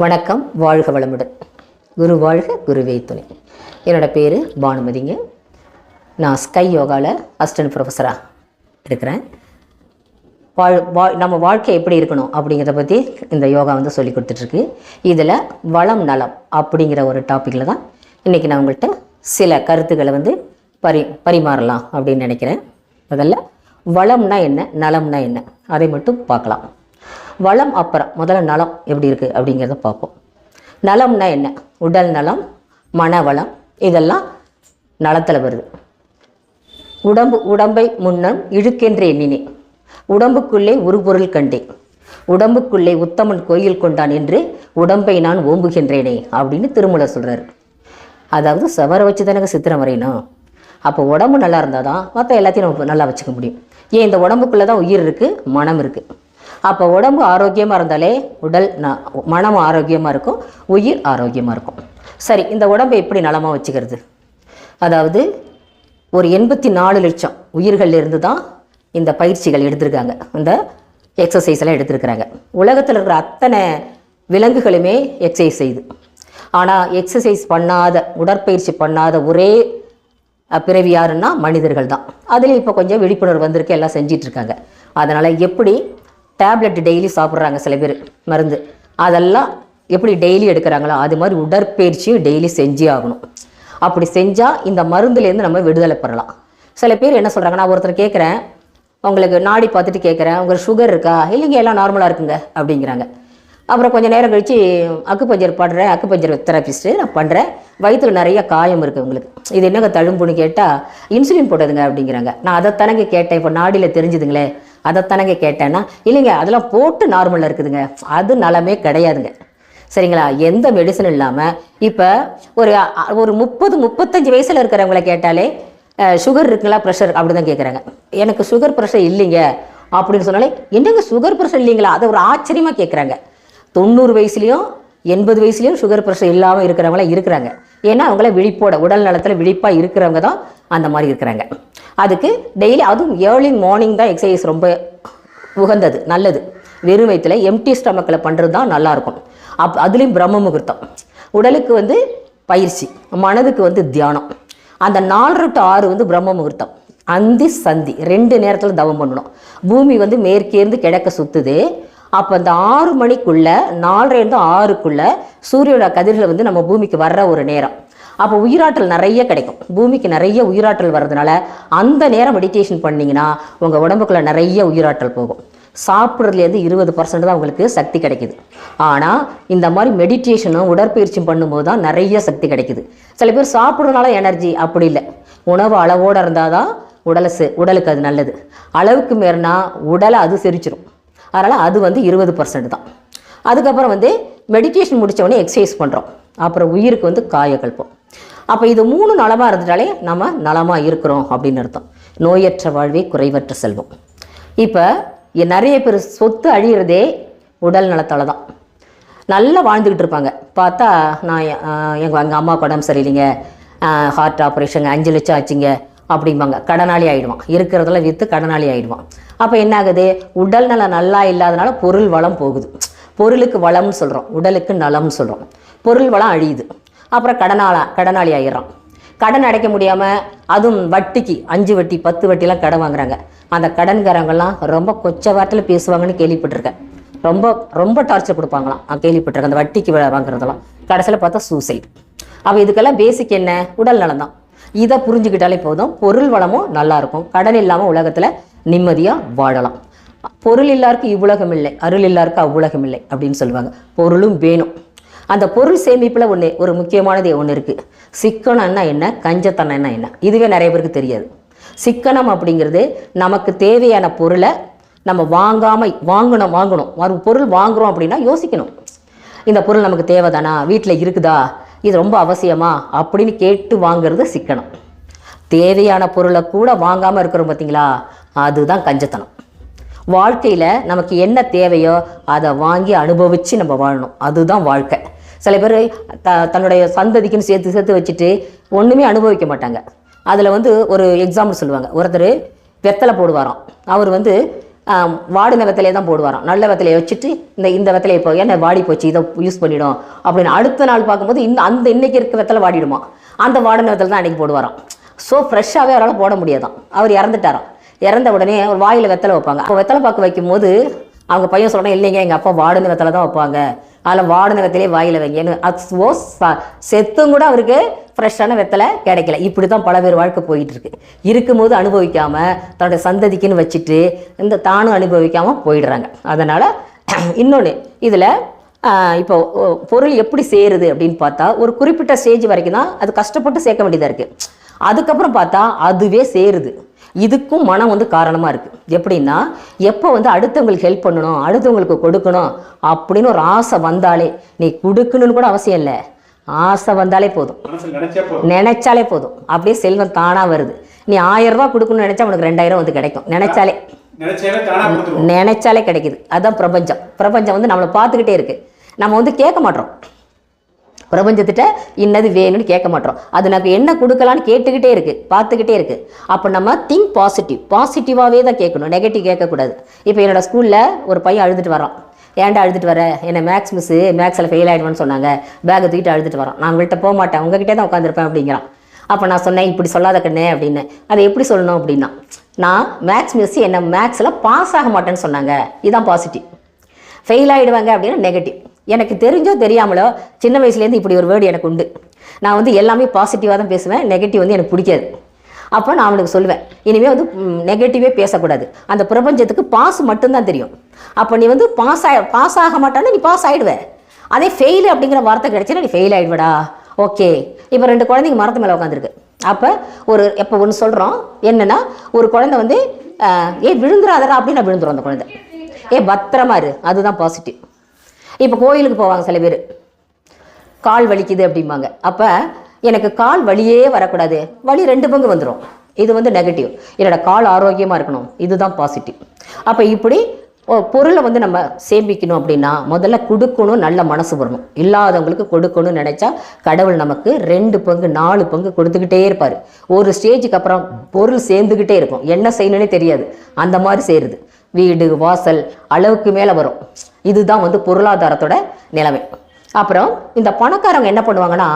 வணக்கம் வாழ்க வளமுடன். குரு வாழ்க குருவே துணை. என்னோட பேர் பானுமதிங்க. நான் ஸ்கை யோகாவில் அசிஸ்டன்ட் ப்ரொஃபஸராக இருக்கிறேன். வாழ் வா நம்ம வாழ்க்கை எப்படி இருக்கணும் அப்படிங்கிறத பற்றி இந்த யோகா வந்து சொல்லி கொடுத்துட்ருக்கு. இதில் வளம் நலம் அப்படிங்கிற ஒரு டாப்பிக்கில் தான் இன்றைக்கி நான் உங்கள்கிட்ட சில கருத்துக்களை வந்து பரி பரிமாறலாம் அப்படின்னு நினைக்கிறேன். முதல்ல வளம்னா என்ன நலம்னா என்ன? அதை மட்டும் பார்க்கலாம். வளம் அப்புறம் முதல்ல நலம் எப்படி இருக்குது அப்படிங்கிறத பார்ப்போம். நலம்னா என்ன? உடல் நலம் மனவளம் இதெல்லாம் நலத்தில் வருது. உடம்பு உடம்பை முன்னம் இழுக்கென்று எண்ணினேன் உடம்புக்குள்ளே ஒரு பொருள் கண்டேன் உடம்புக்குள்ளே உத்தமன் கோயில் கொண்டான் என்று உடம்பை நான் ஓம்புகின்றேனே அப்படின்னு திருமூலர் சொல்கிறாரு அதாவது செவரை வச்சு தானங்க சித்திரம் வரையணும் அப்போ உடம்பு நல்லா இருந்தால் தான் மற்ற எல்லாத்தையும் நம்ம நல்லா வச்சுக்க முடியும். ஏன் இந்த உடம்புக்குள்ளே தான் உயிர் இருக்குது மனம் இருக்குது அப்போ உடம்பு ஆரோக்கியமாக இருந்தாலே உடல் ந மனம் ஆரோக்கியமாக இருக்கும் உயிர் ஆரோக்கியமாக இருக்கும். சரி இந்த உடம்பை எப்படி நலமாக வச்சுக்கிறது? அதாவது ஒரு எண்பத்தி நாலு லட்சம் உயிர்கள் இருந்து தான் இந்த பயிற்சிகள் எடுத்திருக்காங்க. இந்த எக்ஸசைஸ் எல்லாம் எடுத்திருக்கிறாங்க. உலகத்தில் இருக்கிற அத்தனை விலங்குகளுமே எக்ஸசைஸ் செய்யுது ஆனால் எக்ஸசைஸ் பண்ணாத உடற்பயிற்சி பண்ணாத ஒரே பிறவி யாருன்னா மனிதர்கள் தான். அதுலேயும் இப்போ கொஞ்சம் விழிப்புணர்வு வந்திருக்கு எல்லாம் செஞ்சிட்ருக்காங்க அதனால் எப்படி டேப்லெட் டெய்லி சாப்பிட்றாங்க சில பேர் மருந்து. அதெல்லாம் எப்படி டெய்லி எடுக்கிறாங்களோ அது மாதிரி உடற்பயிற்சியும் டெய்லி செஞ்சே ஆகணும். அப்படி செஞ்சால் இந்த மருந்துலேருந்து நம்ம விடுதலை பெறலாம். சில பேர் என்ன சொல்கிறாங்க நான் ஒருத்தர் கேட்குறேன் உங்களுக்கு நாடி பார்த்துட்டு கேட்குறேன் உங்களுக்கு சுகர் இருக்கா? இல்லைங்க எல்லாம் நார்மலாக இருக்குங்க அப்படிங்கிறாங்க. அப்புறம் கொஞ்சம் நேரம் கழித்து அக்குப்பஞ்சர் பண்ணுறேன் அக்குப்பஞ்சர் தெரபிஸ்ட்டு நான் பண்ணுறேன் வயிற்றுல நிறைய காயம் இருக்குது உங்களுக்கு. இது என்னங்க தழும்புன்னு கேட்டால் இன்சுலின் போட்டதுங்க அப்படிங்கிறாங்க. நான் அதைத்தானங்க கேட்டேன் இப்போ நாடியில் தெரிஞ்சுதுங்களே. அதைத்தானங்க கேட்டேன்னா இல்லைங்க அதெல்லாம் போட்டு நார்மலாக இருக்குதுங்க. அது நலமே கிடையாதுங்க. சரிங்களா? எந்த மெடிசன் இல்லாமல் இப்போ ஒரு ஒரு முப்பது முப்பத்தஞ்சு வயசில் இருக்கிறவங்கள கேட்டாலே சுகர் இருக்குங்களா ப்ரெஷர் அப்படி தான் கேட்குறாங்க எனக்கு சுகர் ப்ரெஷர் இல்லைங்க. அப்படின்னு சொன்னாலே என்னங்க சுகர் ப்ரெஷர் இல்லைங்களா? அதை ஒரு ஆச்சரியமாக கேட்குறாங்க தொண்ணூறு வயசுலேயும் எண்பது வயசுலேயும் சுகர் ப்ரெஷர் இல்லாமல் இருக்கிறவங்களாம் இருக்கிறாங்க. ஏன்னா அவங்கள விழிப்போட உடல் நலத்தில் விழிப்பாக இருக்கிறவங்க தான் அந்த மாதிரி இருக்கிறாங்க. அதுக்கு டெய்லி அதுவும் ஏர்லி மார்னிங் தான் எக்ஸசைஸ் ரொம்ப உகந்தது நல்லது. வெறும் வயிற்றுல எம்டி ஸ்டமக்கில் பண்ணுறது தான் நல்லாயிருக்கும் அப் அதுலேயும் பிரம்ம முகூர்த்தம். உடலுக்கு வந்து பயிற்சி மனதுக்கு வந்து தியானம். அந்த நாலு டு ஆறு வந்து பிரம்ம முகூர்த்தம். அந்தி சந்தி ரெண்டு நேரத்தில் தவம் பண்ணணும். பூமி வந்து மேற்கேருந்து கிழக்க சுற்றுது அப்போ அந்த ஆறு மணிக்குள்ளே நாலரைலேருந்து ஆறுக்குள்ளே சூரியனோட கதிர்கள் வந்து நம்ம பூமிக்கு வர்ற ஒரு நேரம். அப்போ உயிராற்றல் நிறைய கிடைக்கும். பூமிக்கு நிறைய உயிராற்றல் வர்றதுனால அந்த நேரம் மெடிடேஷன் பண்ணிங்கன்னா உங்கள் உடம்புக்குள்ள நிறைய உயிராற்றல் போகும். சாப்பிட்றதுலேருந்து இருபது பர்சன்ட் தான் உங்களுக்கு சக்தி கிடைக்குது. ஆனால் இந்த மாதிரி மெடிடேஷனும் உடற்பயிற்சியும் பண்ணும்போது தான் நிறைய சக்தி கிடைக்குது. சில பேர் சாப்பிட்றதுனால எனர்ஜி அப்படி இல்லை. உணவு அளவோடு இருந்தால் தான் உடலை செ உடலுக்கு அது நல்லது. அளவுக்கு மீறினா உடலை அது செரிச்சிடும் அதனால் அது வந்து இருபது பர்சன்ட் தான். அதுக்கப்புறம் வந்து மெடிடேஷன் முடித்தவொடனே எக்ஸசைஸ் பண்ணுறோம் அப்புறம் உயிருக்கு வந்து காயக்கல்பம். அப்போ இது மூணு நலமாக இருந்துட்டாலே நம்ம நலமாக இருக்கிறோம் அப்படின்னு அர்த்தம். நோயற்ற வாழ்வே குறைவற்ற செல்வம். இப்போ நிறைய பேர் சொத்து அழியிறதே உடல் நலத்தால் தான். நல்லா வாழ்ந்துக்கிட்டு இருப்பாங்க. பார்த்தா நான் எங்கள் எங்கள் அம்மா உடம்பு சரியில்லைங்க ஹார்ட் ஆப்ரேஷன் அஞ்சு லட்சம் ஆச்சுங்க அப்படிம்பாங்க. கடனாளி ஆகிடுவான் இருக்கிறதெல்லாம் விற்று கடனாளி ஆகிடுவான் அப்போ என்ன ஆகுது? உடல் நலம் நல்லா இல்லாதனால பொருள் வளம் போகுது. பொருளுக்கு வளம்னு சொல்கிறோம் உடலுக்கு நலம்னு சொல்கிறோம் பொருள் வளம் அழியுது. அப்புறம் கடனாளா கடனாளி ஆயிடுறான். கடன் அடைக்க முடியாமல் அதுவும் வட்டிக்கு அஞ்சு வட்டி பத்து வட்டிலாம் கடன் வாங்குறாங்க. அந்த கடன்காரங்கெல்லாம் ரொம்ப கொச்ச வார்த்தையில் பேசுவாங்கன்னு கேள்விப்பட்டிருக்கேன். ரொம்ப ரொம்ப டார்ச்சர் கொடுப்பாங்களாம். கேள்விப்பட்டிருக்கேன் அந்த வட்டிக்கு வாங்குறதெல்லாம். கடைசியில் பார்த்தா சூசைட் அப்போ இதுக்கெல்லாம் பேசிக் என்ன? உடல் நலம் தான். இதை புரிஞ்சுக்கிட்டாலே போதும். பொருள் வளமும் நல்லாயிருக்கும் கடன் இல்லாமல் உலகத்தில் நிம்மதியாக வாழலாம். பொருள் இல்லாருக்கு இவ்வுலகம் இல்லை. அருள் இல்லாருக்கு அவ்வுலகம் இல்லை அப்படின்னு சொல்லுவாங்க. பொருளும் வேணும். அந்த பொருள் சேமிப்பில் ஒன்று ஒரு முக்கியமானது ஒன்று இருக்குது சிக்கனம்னா என்ன? கஞ்சத்தனம்னா என்ன? இதுவே நிறைய பேருக்கு தெரியாது. சிக்கனம் அப்படிங்கிறது நமக்கு தேவையான பொருளை நம்ம வாங்காமல் வாங்கணும் வாங்கணும். ஒரு பொருள் வாங்குறோம் அப்படின்னா யோசிக்கணும். இந்த பொருள் நமக்கு தேவைதானா? வீட்டில் இருக்குதா? இது ரொம்ப அவசியமா? அப்படின்னு கேட்டு வாங்குறது சிக்கனம். தேவையான பொருளை கூட வாங்காமல் இருக்கிறோம் பார்த்தீங்களா அதுதான் கஞ்சத்தனம். வாழ்க்கையில் நமக்கு என்ன தேவையோ அதை வாங்கி அனுபவித்து நம்ம வாழணும். அதுதான் வாழ்க்கை. சில பேர் த தன்னுடைய சந்ததிக்குன்னு சேர்த்து சேர்த்து வச்சுட்டு ஒன்றுமே அனுபவிக்க மாட்டாங்க. அதில் வந்து ஒரு எக்ஸாம்பிள் சொல்லுவாங்க. ஒருத்தர் வெத்தலை போடுவாராம். அவர் வந்து வாடின வெத்தலையை தான் போடுவாராம். நல்ல வெத்தலையை வச்சுட்டு இந்த இந்த வெத்தலையை இப்போ ஏன்னா வாடி போச்சு இதை யூஸ் பண்ணிடும் அப்படின்னு அடுத்த நாள் பார்க்கும்போது இந்த அந்த இன்னைக்கு இருக்க வெத்தலை வாடிடுமா? அந்த வாடின வெத்தலை தான் அன்றைக்கி போடுவாராம். ஸோ ஃப்ரெஷ்ஷாகவே அவரால் போட முடியாதான் அவர் இறந்துட்டாராம். இறந்த உடனே அவர் வாயில் வெத்தலை வைப்பாங்க. அப்போ வெத்தலை பாக்கு வைக்கும்போது அவங்க பையன் சொல்கிறேன் இல்லைங்க எங்கள் அப்பா வாடின வெத்தலை தான் வைப்பாங்க. அதில் வாடின வாயில் வைங்கன்னு அஸ்வோ ச- செத்தும் கூட அவருக்கு ஃப்ரெஷ்ஷான வெத்தலை கிடைக்கல. இப்படி தான் பல பேர் வாழ்க்கை போயிட்டு இருக்கு இருக்கும்போது அனுபவிக்காமல் தன்னுடைய சந்ததிக்குன்னு வச்சுட்டு இந்த தானும் அனுபவிக்காமல் போயிடுறாங்க. அதனால் இன்னொன்று இதில் இப்போ பொருள் எப்படி சேருது அப்படின்னு பார்த்தா ஒரு குறிப்பிட்ட ஸ்டேஜ் வரைக்கும் தான் அது கஷ்டப்பட்டு சேர்க்க வேண்டியதாக இருக்குது அதுக்கப்புறம் பார்த்தா அதுவே சேருது. இதுக்கும் மனம் வந்து காரணமாக இருக்குது எப்படின்னா எப்போ வந்து அடுத்தவங்களுக்கு ஹெல்ப் பண்ணணும் அடுத்தவங்களுக்கு கொடுக்கணும் அப்படின்னு ஒரு ஆசை வந்தாலே நீ கொடுக்கணும்னு கூட அவசியம் இல்லை. ஆசை வந்தாலே போதும். நினைச்சாலே போதும். அப்படியே செல்வம் தானாக வருது. நீ ஆயிரம் ரூபாய் கொடுக்கணும்னு நினைச்சா உனக்கு ரெண்டாயிரம் வந்து கிடைக்கும். நினைச்சாலே. நினைச்சாலே கிடைக்குது. அதுதான் பிரபஞ்சம். பிரபஞ்சம் வந்து நம்மளை பார்த்துக்கிட்டே இருக்கு. நம்ம வந்து கேட்க மாட்டோம். பிரபஞ்சத்திட்ட இன்னது வேணும்னு கேட்க மாட்டோம். அது நமக்கு என்ன கொடுக்கலான்னு கேட்டுக்கிட்டே இருக்குது பார்த்துக்கிட்டே இருக்குது அப்போ நம்ம திங்க் பாசிட்டிவ் பாசிட்டிவாகவே தான் கேட்கணும் நெகட்டிவ் கேட்கக்கூடாது. இப்போ என்னோடய ஸ்கூலில் ஒரு பையன் அழுதுட்டு வரான். ஏன்டா அழுதுட்டு வர? என்னை மேக்ஸ் மிஸ்ஸு மேக்ஸில் ஃபெயில் ஆகிடுவேன்னு சொன்னாங்க. பேக்கை தூக்கிட்டு அழுதுட்டு வரான். நான் உங்கள்கிட்ட போக மாட்டேன் உங்ககிட்டே தான் உட்காந்துருப்பேன் அப்படிங்கிறான். அப்போ நான் சொன்னேன் இப்படி சொல்லாத கண்ணே அப்படின்னு. அதை எப்படி சொல்லணும் அப்படின்னா நான் மேக்ஸ் மிஸ் என்னை மேக்ஸில் பாஸ் ஆக மாட்டேன்னு சொன்னாங்க. இதுதான் பாசிட்டிவ் ஃபெயில் ஆகிடுவாங்க அப்படின்னா நெகட்டிவ் எனக்கு தெரிஞ்சோ தெரியாமலோ சின்ன வயசுலேருந்து இப்படி ஒரு வேர்டு எனக்கு உண்டு. நான் வந்து எல்லாமே பாசிட்டிவாக தான் பேசுவேன் நெகட்டிவ் வந்து எனக்கு பிடிக்காது. அப்போ நான் அவனுக்கு சொல்லுவேன் இனிமேல் வந்து நெகட்டிவே பேசக்கூடாது. அந்த பிரபஞ்சத்துக்கு பாஸ் மட்டும்தான் தெரியும். அப்போ நீ வந்து பாஸ் ஆக பாஸ் ஆக மாட்டான்னு நீ பாஸ் ஆகிடுவேன் அதே ஃபெயில் அப்படிங்கிற வார்த்தை கிடைச்சுன்னா நீ ஃபெயில் ஆகிடுவடா ஓகே. இப்போ ரெண்டு குழந்தைங்க மரத்து மேலே உட்காந்துருக்கு அப்போ ஒரு எப்போ ஒன்று சொல்கிறோம் என்னென்னா ஒரு குழந்தை வந்து ஏ விழுந்துடாதரா அப்படின்னு விழுந்துரும் அந்த குழந்தை. ஏ பத்திரமா இரு அதுதான் பாசிட்டிவ் இப்போ கோயிலுக்கு போவாங்க சில பேர். கால் வலிக்குது அப்படிம்பாங்க. அப்போ எனக்கு கால் வலியே வரக்கூடாது. வலி ரெண்டு பங்கு வந்துடும் இது வந்து நெகட்டிவ் என்னோட கால் ஆரோக்கியமாக இருக்கணும். இதுதான் பாசிட்டிவ் அப்போ இப்படி பொருளை வந்து நம்ம சேமிக்கணும் அப்படின்னா முதல்ல கொடுக்கணும் நல்ல மனசு வரணும். இல்லாதவங்களுக்கு கொடுக்கணும்னு நினச்சா கடவுள் நமக்கு ரெண்டு பங்கு நாலு பங்கு கொடுத்துக்கிட்டே இருப்பார். ஒரு ஸ்டேஜுக்கு அப்புறம் பொருள் சேர்ந்துக்கிட்டே இருக்கும். என்ன செய்யணும்னே தெரியாது. அந்த மாதிரி செய்கிறது வீடு வாசல் அளவுக்கு மேலே வரும். இதுதான் வந்து பொருளாதாரத்தோட நிலைமை. அப்புறம் இந்த பணக்காரங்க என்ன பண்ணுவாங்கன்னா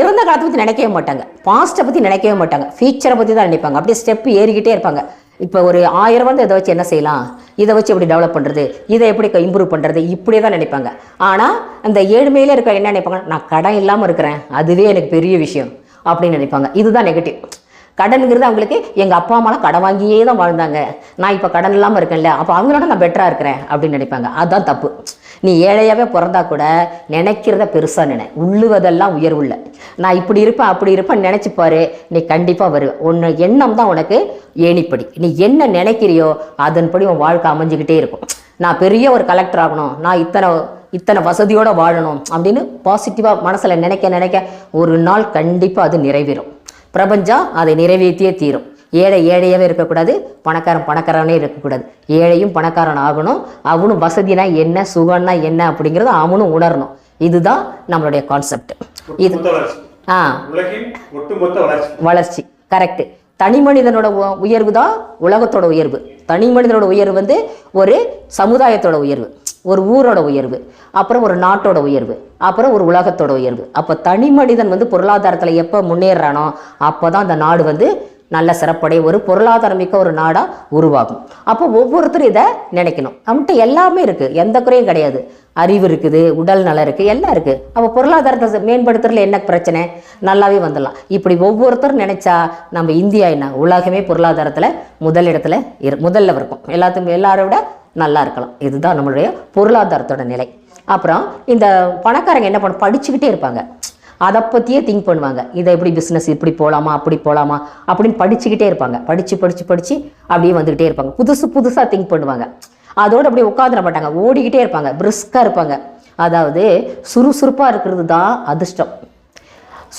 இறந்த காலத்தை பற்றி நினைக்கவே மாட்டாங்க. பாஸ்ட்டை பற்றி நினைக்கவே மாட்டாங்க. ஃபியூச்சரை பற்றி தான் நினைப்பாங்க. அப்படியே ஸ்டெப் ஏறிக்கிட்டே இருப்பாங்க. இப்போ ஒரு ஆயிரம் வந்து இதை வச்சு என்ன செய்யலாம்? இதை வச்சு எப்படி டெவலப் பண்ணுறது இதை எப்படி இம்ப்ரூவ் பண்ணுறது இப்படியே தான் நினைப்பாங்க. ஆனால் அந்த ஏழ்மையில இருக்க என்ன நினைப்பாங்க நான் கடன் இல்லாமல் இருக்கிறேன். அதுவே எனக்கு பெரிய விஷயம். அப்படின்னு நினைப்பாங்க. இதுதான் நெகட்டிவ் கடனுங்கிறது அவங்களுக்கு எங்கள் அப்பா அம்மாலாம் கடன் வாங்கியே தான் வாழ்ந்தாங்க. நான் இப்போ கடன் இல்லாமல் இருக்கேன்ல அப்போ அவங்களோட நான் பெட்டராக இருக்கிறேன் அப்படின்னு நினைப்பாங்க. அதுதான் தப்பு. நீ ஏழையாகவே பிறந்தா கூட நினைக்கிறத பெருசாக நினை. உள்ளுவதெல்லாம் உயர்வுள்ள. நான் இப்படி இருப்பேன் அப்படி இருப்பேன் நினைச்சு பாரு நீ கண்டிப்பாக வருவேன் உன்னை எண்ணம் தான் உனக்கு ஏணிப்படி. நீ என்ன நினைக்கிறியோ அதன்படி உன் வாழ்க்கை அமைஞ்சுக்கிட்டே இருக்கும். நான் பெரிய ஒரு கலெக்டர் ஆகணும். நான் இத்தனை இத்தனை வசதியோடு வாழணும் அப்படின்னு பாசிட்டிவாக மனசில் நினைக்க நினைக்க ஒரு நாள் கண்டிப்பாக அது நிறைவேறும். பிரபஞ்சம் அதை நிறைவேற்றியே தீரும். ஏழை ஏழையாவே இருக்கக்கூடாது பணக்காரன் பணக்காரனே இருக்கக்கூடாது. ஏழையும் பணக்காரன் ஆகணும். அவனும் வசதினா என்ன சுகம்னா என்ன அப்படிங்கிறத அவனும் உணரணும். இதுதான் நம்மளுடைய கான்செப்ட் இது ஆ. வளர்ச்சி. கரெக்ட் தனி மனிதனோட உயர்வு தான் உலகத்தோட உயர்வு. தனி மனிதனோட உயர்வு வந்து ஒரு சமுதாயத்தோட உயர்வு. ஒரு ஊரோட உயர்வு அப்புறம் ஒரு நாட்டோட உயர்வு அப்புறம் ஒரு உலகத்தோட உயர்வு. அப்போ தனி மனிதன் வந்து பொருளாதாரத்தில் எப்போ முன்னேறானோ அப்போ தான் அந்த நாடு வந்து நல்ல சிறப்படைய ஒரு பொருளாதாரம் மிக்க ஒரு நாடாக உருவாகும். அப்போ ஒவ்வொருத்தரும் இதை நினைக்கணும். நம்மகிட்ட எல்லாமே இருக்குது எந்த குறையும் கிடையாது. அறிவு இருக்குது உடல் நலம் இருக்குது எல்லாம் இருக்குது அப்போ பொருளாதாரத்தை மேம்படுத்துறதுல என்ன பிரச்சனை? நல்லாவே வந்துடலாம். இப்படி ஒவ்வொருத்தரும் நினைச்சா நம்ம இந்தியா என்ன? உலகமே பொருளாதாரத்தில் முதலிடத்துல இரு முதல்ல இருக்கும். எல்லாத்துக்கும் எல்லாரோட விட நல்லா இருக்கலாம். இதுதான் நம்மளுடைய பொருளாதாரத்தோட நிலை. அப்புறம் இந்த பணக்காரங்க என்ன பண்ண படிச்சுக்கிட்டே இருப்பாங்க. அதை பற்றியே திங்க் பண்ணுவாங்க. இதை எப்படி பிஸ்னஸ் இப்படி போகலாமா அப்படி போகலாமா அப்படின்னு படிச்சுக்கிட்டே இருப்பாங்க. படித்து படித்து படித்து அப்படியே வந்துக்கிட்டே இருப்பாங்க. புதுசு புதுசாக திங்க் பண்ணுவாங்க. அதோடு அப்படியே உட்காந்துட மாட்டாங்க. ஓடிக்கிட்டே இருப்பாங்க. பிரிஸ்காக இருப்பாங்க. அதாவது சுறுசுறுப்பாக இருக்கிறது தான் அதிர்ஷ்டம்.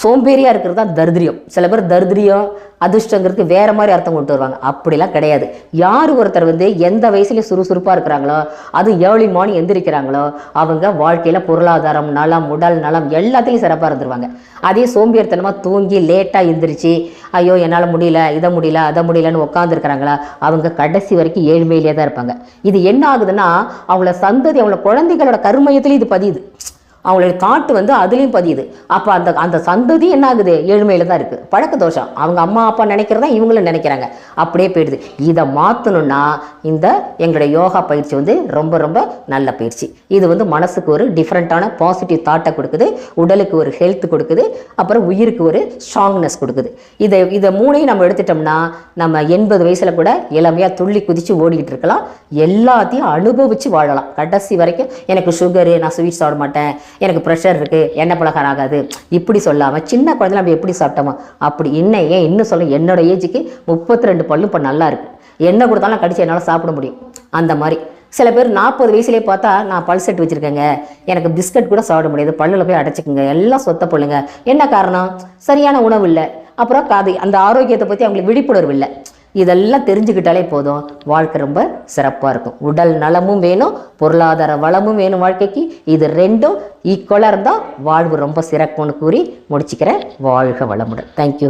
சோம்பேறியாக இருக்கிறது தான் தரித்திரியம் சில பேர் தரித்திரியம் அதிர்ஷ்டங்கிறதுக்கு வேற மாதிரி அர்த்தம் கொண்டு வருவாங்க. அப்படிலாம் கிடையாது. யார் ஒருத்தர் வந்து எந்த வயசுலேயும் சுறுசுறுப்பாக இருக்கிறாங்களோ அது ஏர்லி மார்னிங் எந்திரிக்கிறாங்களோ அவங்க வாழ்க்கையில் பொருளாதாரம் நலம் உடல் நலம் எல்லாத்துலேயும் சிறப்பாக இருந்துருவாங்க. அதே சோம்பேறித்தனமாக தூங்கி லேட்டாக எந்திரிச்சு ஐயோ என்னால் முடியல இதை முடியல அதை முடியலன்னு உட்காந்துருக்குறாங்களா அவங்க கடைசி வரைக்கும் ஏழ்மையிலே தான் இருப்பாங்க. இது என்ன ஆகுதுன்னா அவங்கள சந்ததி அவங்கள குழந்தைகளோட கருமையத்துலேயும் இது பதியுது. அவங்களுடைய தாட்டு வந்து அதுலேயும் பதியுது. அப்போ அந்த அந்த சந்ததி என்ன ஆகுது ஏழ்மையில் தான் இருக்குது பழக்க தோஷம். அவங்க அம்மா அப்பா நினைக்கிறதா இவங்களும் நினைக்கிறாங்க. அப்படியே போயிடுது. இதை மாற்றணும்னா இந்த எங்களுடைய யோகா பயிற்சி வந்து ரொம்ப ரொம்ப நல்ல பயிற்சி. இது வந்து மனசுக்கு ஒரு டிஃப்ரெண்ட்டான பாசிட்டிவ் தாட்டை கொடுக்குது. உடலுக்கு ஒரு ஹெல்த் கொடுக்குது. அப்புறம் உயிருக்கு ஒரு ஸ்ட்ராங்னஸ் கொடுக்குது. இதை இதை மூணையும் நம்ம எடுத்துட்டோம்னா நம்ம எண்பது வயசில் கூட இளமையாக துள்ளி குதித்து ஓடிக்கிட்டு இருக்கலாம். எல்லாத்தையும் அனுபவித்து வாழலாம். கடைசி வரைக்கும் எனக்கு சுகரு நான் ஸ்வீட் சாப்பிட மாட்டேன். எனக்கு ப்ரெஷர் இருக்குது எண்ணெய் பலகாரம் ஆகாது இப்படி சொல்லாமல் சின்ன குழந்தைல நம்ம எப்படி சாப்பிட்டோமோ அப்படி இன்னும் ஏன் இன்னும் சொல்ல என்னோட ஏஜுக்கு முப்பத்தி ரெண்டு பல்லும் இப்போ நல்லாயிருக்கு என்ன கொடுத்தாலும் கடிச்சு என்னால் சாப்பிட முடியும். அந்த மாதிரி. சில பேர் நாற்பது வயசுலேயே பார்த்தா நான் பல் செட் வச்சுருக்கேங்க. எனக்கு பிஸ்கட் கூட சாப்பிட முடியாது. பல்லில் போய் அடைச்சிக்கோங்க. எல்லாம் சொத்த பொண்ணுங்க என்ன காரணம்? சரியான உணவு இல்லை. அப்புறம் காது அந்த ஆரோக்கியத்தை பற்றி அவங்களுக்கு விழிப்புணர்வு இல்லை. இதெல்லாம் தெரிஞ்சுக்கிட்டாலே போதும். வாழ்க்கை ரொம்ப சிறப்பாக இருக்கும். உடல் நலமும் வேணும் பொருளாதார வளமும் வேணும் வாழ்க்கைக்கு. இது ரெண்டும் ஈக்குவலாக இருந்தால் வாழ்வு ரொம்ப சிறப்புன்னு கூறி முடிச்சுக்கிறேன். வாழ்க வளமுடன். தேங்க்யூ